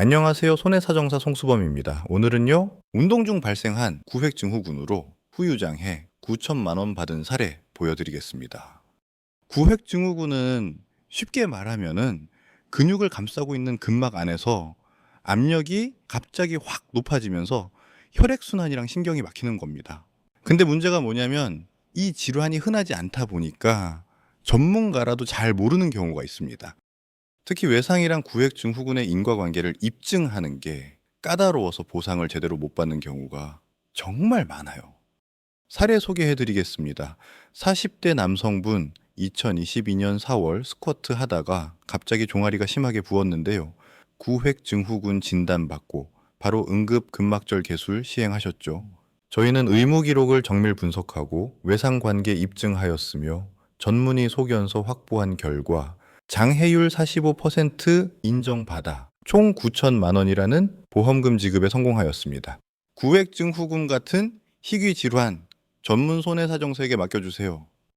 안녕하세요. 손해사정사 송수범입니다. 오늘은요, 운동 중 발생한 구획증 후군으로 후유장해 9천만 원 받은 사례 보여드리겠습니다. 구획증 후군은 쉽게 말하면은 근육을 감싸고 있는 근막 안에서 압력이 갑자기 확 높아지면서 혈액순환이랑 신경이 막히는 겁니다. 근데 문제가 뭐냐면 이 질환이 흔하지 않다 보니까 전문가라도 잘 모르는 경우가 있습니다. 특히 외상이랑 구획 증후군의 인과관계를 입증하는 게 까다로워서 보상을 제대로 못 받는 경우가 정말 많아요. 사례 소개해 드리겠습니다. 40대 남성분 2022년 4월 스쿼트 하다가 갑자기 종아리가 심하게 부었는데요. 구획 증후군 진단 받고 바로 응급 근막절 개술 시행하셨죠. 저희는 의무 기록을 정밀 분석하고 외상 관계 입증하였으며 전문의 소견서 확보한 결과 장해율 45% 인정받아 총 9천만 원이라는 보험금 지급에 성공하였습니다. 구획증후군 같은 희귀 질환 전문 손해사정소에게 맡겨주세요.